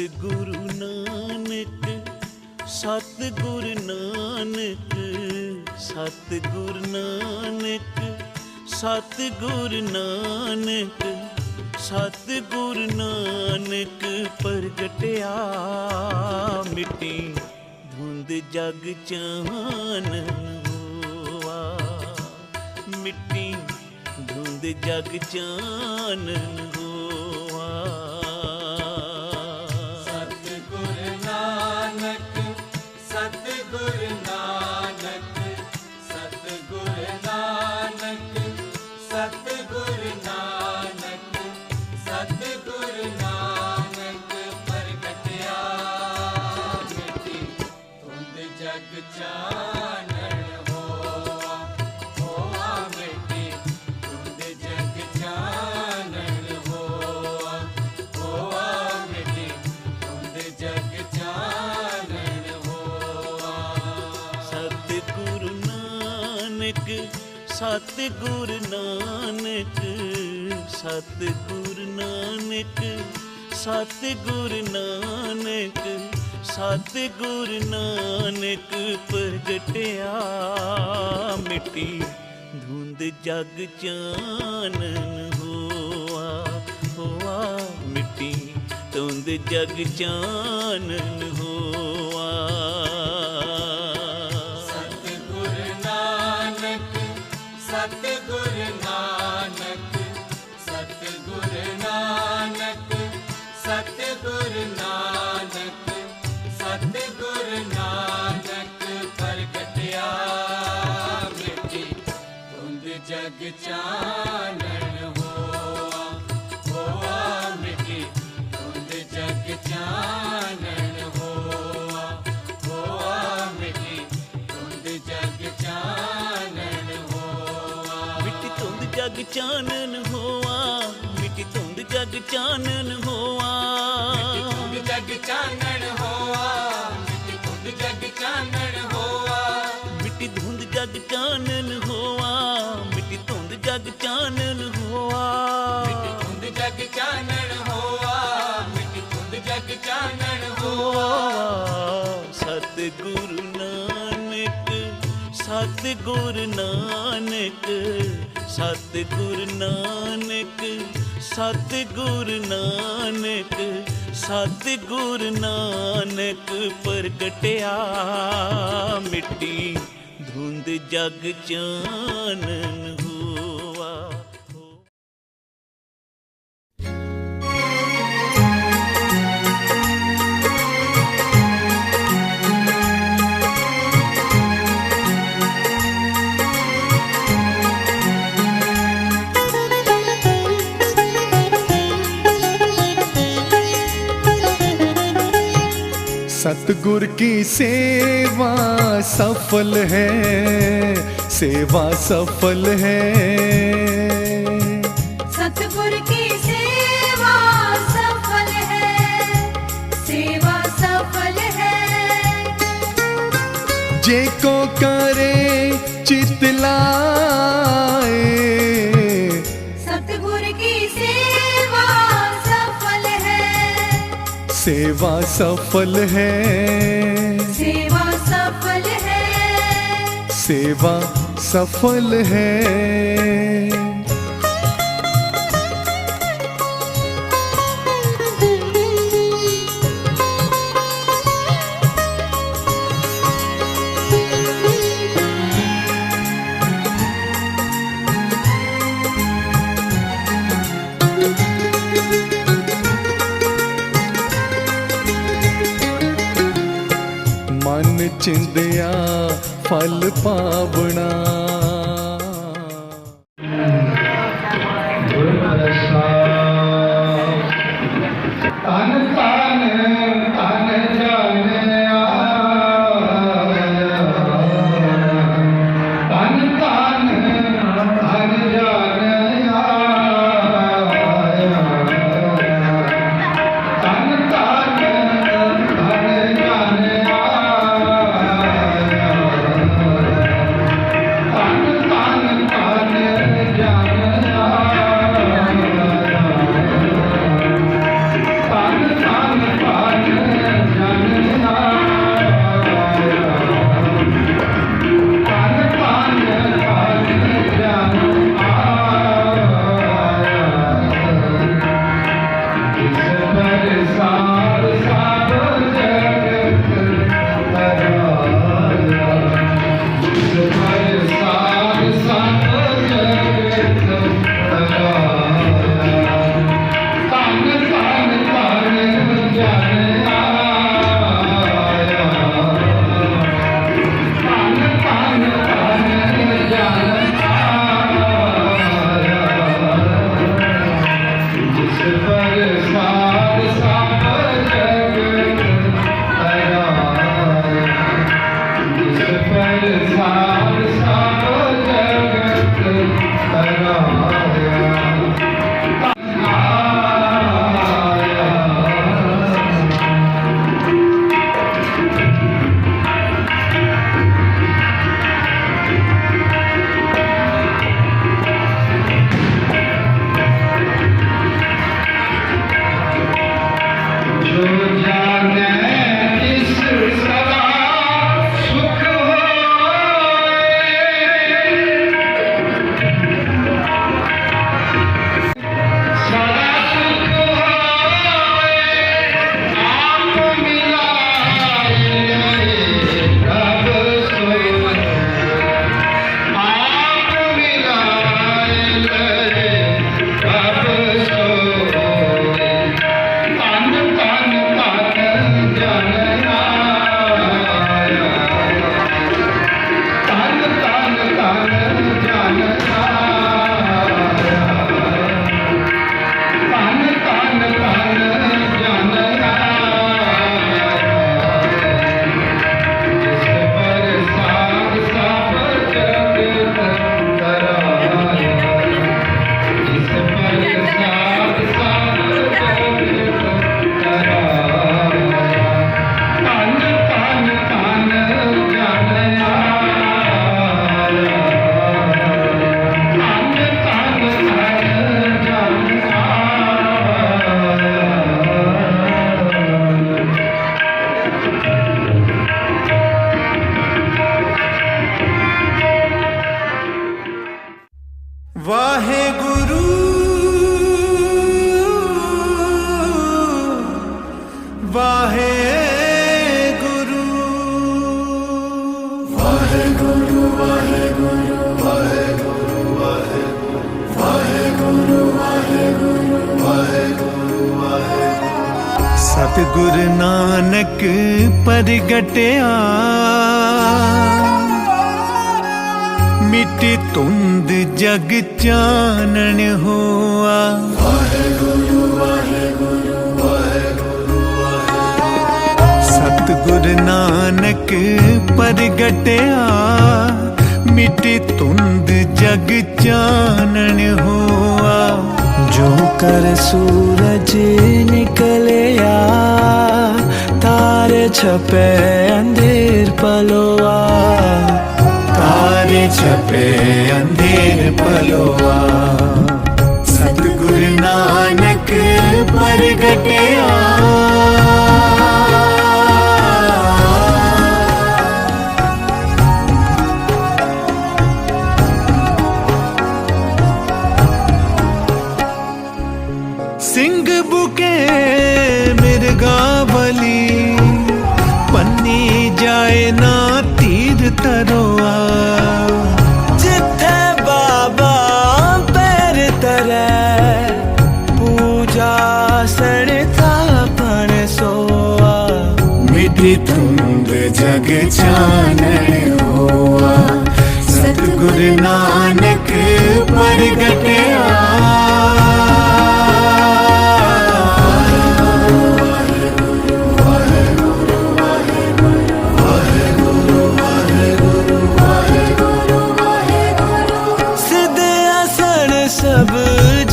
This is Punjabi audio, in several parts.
ਸਤਿਗੁਰੂ ਨਾਨਕ, ਸਤਿਗੁਰ ਨਾਨਕ ਸਤਿਗੁਰ ਨਾਨਕ ਸਤਿਗੁਰ ਨਾਨਕ ਸਤਿਗੁਰ ਨਾਨਕ ਪ੍ਰਗਟਿਆ। ਮਿੱਟੀ ਧੁੰਦ ਜਗ ਚਾਨਣ ਹੋਆ। ਮਿੱਟੀ ਧੁੰਦ ਜਗ ਚਾਨਣ ਹੋਆ। ਸਤਿਗੁਰ ਨਾਨਕ ਸਤਿਗੁਰ ਨਾਨਕ ਸਤਿਗੁਰ ਨਾਨਕ ਸਤਿਗੁਰ ਨਾਨਕ ਸਤਿਗੁਰ ਨਾਨਕ ਪ੍ਰਗਟਿਆ ਮਿੱਟੀ ਧੁੰਦ ਜਗ ਚਾਨਣ ਹੋਆ ਹੋਆ ਮਿੱਟੀ ਧੁੰਦ ਜਗ ਚਾਨਣ ਹੋਆ। ਜਗ ਚਾਨਣ ਹੋਆ ਹੋਆ ਮਿੱਟੀ। ਤੁੰਦ ਜਗ ਚਾਨਣ ਹੋਆ ਹੋਆ ਮਿੱਟੀ। ਤੁੰਦ ਜਗ ਚਾਨਣ ਹੋਆ। ਮਿੱਟੀ ਧੁੰਦ ਜਗ ਚਾਨਣ ਹੋਆ, ਮਿੱਟੀ ਧੁੰਦ ਜਗ ਚਾਨਣ ਹੋਆ। ਚਾਨਣ ਹੋਆ ਮਿੱਟੀ ਧੁੰਦ ਜਗ ਚਾਨਣ ਹੋਆ। ਤੁੰਦ ਜਗ ਚਾਨਣ ਹੋਆ ਮਿੱਟੀ ਤੁੰਦ ਜਗ ਚਾਨਣ ਹੋਆ। ਸਤਿਗੁਰੂ ਨਾਨਕ ਸਤਿਗੁਰ ਨਾਨਕ ਸਤਿਗੁਰ ਨਾਨਕ ਸਤਿਗੁਰ ਨਾਨਕ ਸਤਿਗੁਰ ਨਾਨਕ ਪ੍ਰਗਟਿਆ। ਮਿੱਟੀ ਧੁੰਦ ਜਗ ਚਾਨਣ सतगुर की सेवा सफल है सेवा सफल है। सतगुर की सेवा सफल है सेवा सफल है। जे को करे चितलाए सेवा सफल है सेवा सफल है सेवा सफल है ਮਨ ਚਿੰਦਿਆ ਫਲ ਪਾਵਣਾ। Allahu ਸਤਿਗੁਰ ਨਾਨਕ ਪ੍ਰਗਟਿਆ। ਮਿੱਟੀ ਤੁੰਦ ਜਗ ਚਾਨਣ ਹੋਆ। ਸਤਿਗੁਰ ਨਾਨਕ ਪ੍ਰਗਟਿਆ। ਮਿੱਟੀ ਤੁੰਦ ਜਗ ਚਾਨਣ ਹੋਆ। ਜੋ ਕਰ ਸੂਰਜ ਨਿਕਲਿਆ, ਤਾਰੇ ਛਪੇ ਅੰਧੇਰ ਪਲੋਆ ਤਾਰੇ ਛਪੇ ਅੰਧੇਰ ਪਲੋਆ ਸਤਿਗੁਰ ਨਾਨਕ ਪ੍ਰਗਟਿਆ। सिंह बुके मिर्गावली पन्नी जाए ना तीर तरोआ। जिथे बाबा पैर तरे पूजा सड़ता पण सोआ। मिटी तुंद जग जान हुआ। सतगुरु नानक प्रगटे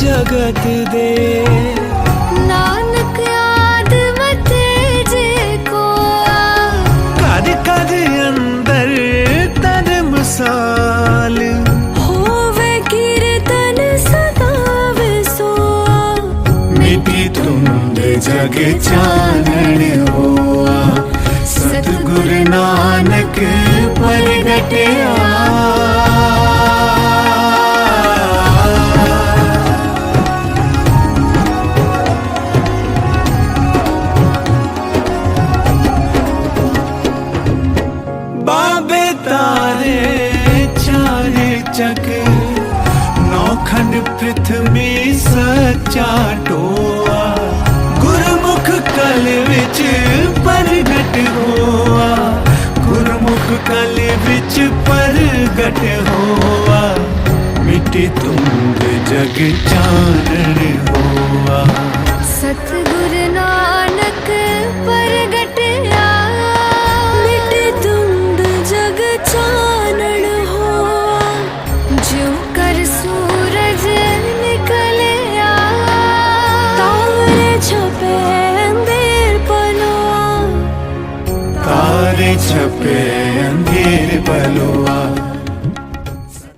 ਜਗਤ ਦੇ। ਨਾਨਕ ਆਦ ਮਤੇ ਜੇ ਕੋ ਘਰ ਘਰ ਅੰਦਰ ਧਰਮਸਾਲ ਹੋਵੇ ਕੀਰਤਨ ਸਦਾ ਵਿਸੋਆ। ਮਿੱਟੀ ਤੁੰਦ ਜਗ ਚਾਨਣ ਹੋਆ। ਸਤਿਗੁਰ ਨਾਨਕ ਪ੍ਰਗਟਿਆ ਪ੍ਰਥਮੀ ਸੱਚਾ ਟੋਆ, ਗੁਰਮੁਖ ਕਲ ਵਿੱਚ ਪ੍ਰਗਟ ਹੋਆ, ਗੁਰਮੁਖ ਕਲ ਵਿੱਚ ਪ੍ਰਗਟ ਹੋਆ, ਮਿੱਟੀ ਤੁੰਦ ਜਗ ਚਾਨਣ ਹੋਆ। ਸਤਿਗੁਰ